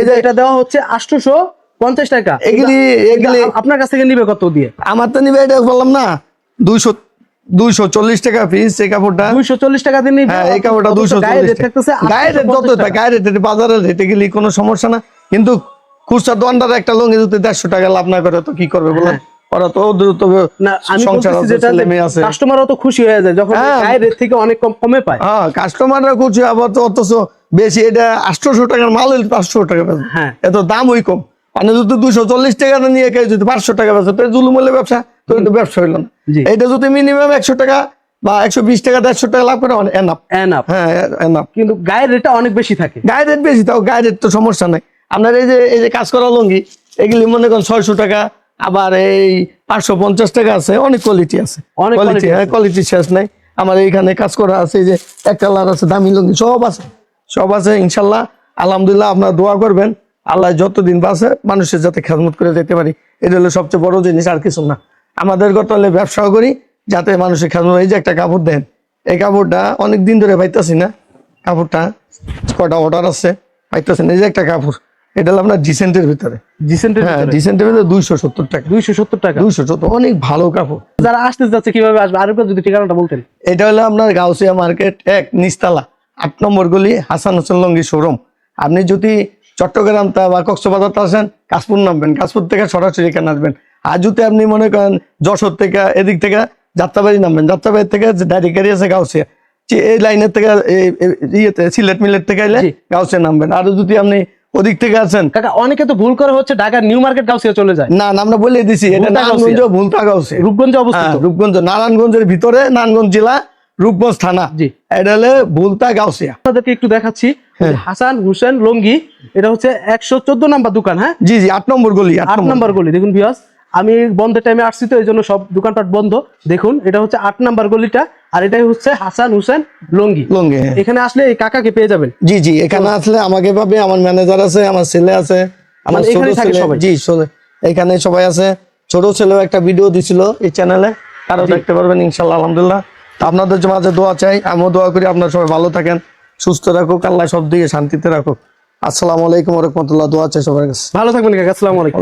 এই যে এটা দেওয়া হচ্ছে আটশোশো পঞ্চাশ টাকা। এগুলি- এগুলি- আপনার কাছ থেকে নিবে কত দিয়ে? আমার তো নিবে এটা বললাম না দুইশো দুইশো চল্লিশ টাকা পিস এই কাপড়টা। দুইশো চল্লিশ টাকা দিয়ে হ্যাঁ এই কাপড়টা দুইশো রেট গায়ের রেট যত গায়ের রেট বাজারের রেটে গেলে কোনো সমস্যা না। কিন্তু খুচরা দোকানদার একটা লঙ্গি দেড়শো টাকা লাভ না করে তো কি করবে বলেন? ওরা তো দ্রুত হ্যাঁ। না আমি সংসার আছে যেটা ছেলে মেয়ে আছে। কাস্টমারও তো খুশি যায় যখন। গায়ের থেকে অনেক কম কমে পায়। হ্যাঁ কাস্টমাররা খুশি আবার তো অথচ বেশি এটা আটশোশো টাকার মাল হইলে পাঁচশো টাকা হ্যাঁ। এত দাম ওই কম। মানে যদি দুশো চল্লিশ টাকা নিয়ে কেউ যদি পাঁচশো টাকা বেচে তো জুলুম হলে ব্যবসা তো এটা ব্যবসা হইল না। এটা যদি মিনিমাম একশো টাকা বা একশো বিশ টাকা দেড়শো টাকা লাভ করে এনাফ হ্যাঁ কিন্তু গায়ের রেটটা অনেক বেশি থাকে। গায়ের রেট বেশি তাও গায়ের রেট তো সমস্যা নাই। আপনার এই যে এই যে কাজ করা লঙ্গি এগুলি মনে করেন ছয়শো টাকা আবার এই পাঁচশো পঞ্চাশ টাকা আছে অনেক কোয়ালিটি আছে। অনেক কোয়ালিটি হ্যাঁ কোয়ালিটি শেষ নাই। আমার এইখানে কাজ করা আছে যে এক কালার আছে দামি লুঙ্গি সব আছে। সব আছে ইনশাল্লাহ। আলহামদুলিল্লাহ আপনারা দোয়া করবেন আল্লাহ যতদিন বাঁচে মানুষের যাতে খেদমত করে যেতে পারি। এটা হলো সবচেয়ে বড় জিনিস আর কিছু না। আমাদের গত হলে ব্যবসাও করি যাতে মানুষের খেদমত এই যে একটা কাপড় দেন। এই কাপড়টা অনেক দিন ধরে পাইতেছি না। কাপড়টা কটা অর্ডার আছে পাইতেছেন এই যে একটা কাপড়। এটা হলো আপনার ডিসেন্টের ভিতরে। ডিসেন্টের হ্যাঁ ডিসেন্টের ভিতরে দুইশো সত্তর টাকা। দুইশো সত্তর টাকা? দুইশো সত্তর অনেক ভালো কাপড়। যারা আসতে যাচ্ছে কীভাবে আসবে? আরেকবার যদি ঠিকানাটা বলতেন। এটা হলো আপনার গাউসিয়া মার্কেট এক নিস্তালা আট নম্বর গলি হাসান হোসেন লঙ্গি শোরুম আপনি যদি চট্টগ্রাম তা বা কক্সবাজার আসেন কাশপুর নামবেন। কাশপুর থেকে সরাসরি এখানে আসবেন। আর যদি আপনি মনে করেন যশোর থেকে এদিক থেকে যাত্রাবাড়ি নামবেন যাত্রাবাড়ি থেকে ডাইরেক্ট গাড়ি আছে গাউসিয়া। এই লাইনের থেকে ইয়েতে সিলেট মিলেট থেকে এলে। গাউসিয়া নামবেন। আর যদি আপনি ওদিক থেকে আছেন? কাকা অনেকে তো ভুল করে হচ্ছে ঢাকার নিউ মার্কেট গাউসিয়া চলে যায়। না না, আমরা বলে দিছি এটা নারায়ণগঞ্জ ভুলতা গাউসিয়া। রূপগঞ্জ অবস্থিত? হ্যাঁ, রূপগঞ্জ নারায়ণগঞ্জের ভিতরে নারায়ণগঞ্জ জেলা রূপগঞ্জ থানা। জি। এটা হলে ভুলতা গাউসিয়া। আপনাদেরকে একটু দেখাচ্ছি হ্যাঁ। হাসান হুসেন লঙ্গি এটা হচ্ছে একশো চোদ্দ নাম্বার দোকান হ্যাঁ? জি জি আট নম্বর গলি আট নম্বর গলি। দেখুন ভিউয়ার্স আমি বন্ধের টাইমে আসছি তো এই জন্য সব দোকানপাট বন্ধ। দেখুন এটা হচ্ছে আট নাম্বার গলিটা আর এটাই হচ্ছে হাসান হুসেন লঙ্গি। লঙ্গে হ্যাঁ। এখানে আসলে এই কাকাকে পেয়ে যাবেন। জি জি এখানে আসলে আমাকে পাবে আমার ম্যানেজার আছে আমার ছেলে আছে আমার মানে ছোট ছেলে। জি এখানে সবাই আছে। ছোট ছেলেও একটা ভিডিও দিছিল এই চ্যানেলে তারাও দেখতে পারবেন ইনশাল্লাহ আলহামদুলিল্লাহ। তো আপনাদের মাঝে দোয়া চাই আমিও দোয়া করি আপনারা সবাই ভালো থাকেন সুস্থ রাখুক আল্লাহ সব দিকে শান্তিতে রাখুক। আসসালামু আলাইকুম রহমতুল্লাহ দোয়া চাই সবার কাছে। ভালো থাকবেন কাকা আসসালামু আলাইকুম।